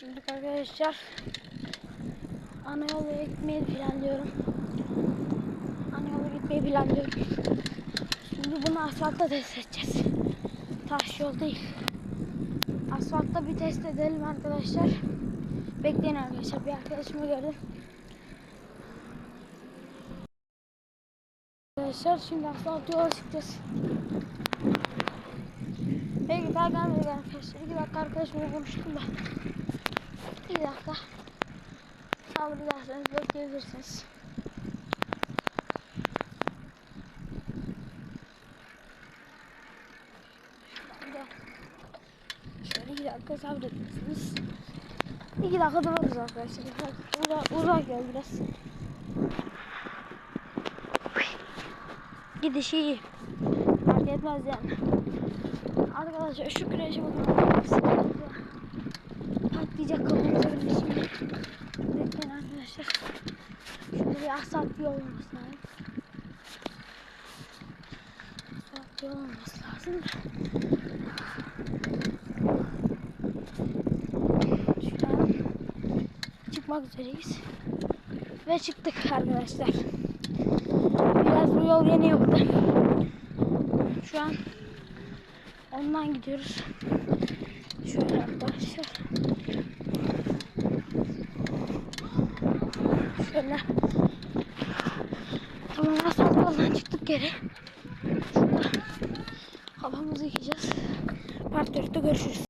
Şimdi arkadaşlar ana yola gitmeyi planlıyorum. Ana yola gitmeyi planlıyorum. Şimdi bunu asfaltta test edeceğiz. Taş yol değil. Asfaltta bir test edelim arkadaşlar. Bekleyin arkadaşlar. Bir arkadaşımı gördüm. Arkadaşlar şimdi asfalt yola çıkacağız. Peki daha gelmedi arkadaşlar. İki dakika arkadaşımla konuştum da. İki dakika. Sabrederseniz bekleyebilirsiniz. Şöyle. İki dakika sabredersiniz. İki dakika dururuz arkadaşlar. Uzak, uzak yol biraz. Gidişi iyi. Fark etmez yani. Arkadaşlar şu güneşe bakın. Patlayacak kafamıza bile şimdi. Bekleyin arkadaşlar. Şurada bir asfalt yol olması lazım. Asfalt yol olması lazım da. Şu an çıkmak üzereyiz. Ve çıktık arkadaşlar. Biraz bu yol yeni yoktu. Şu an ondan gidiyoruz. Şöyle arkadaşlar. Şöyle. Tamam asfalt yoldan çıktık geri. Şurada havamızı yıkayacağız. Part 4'te görüşürüz.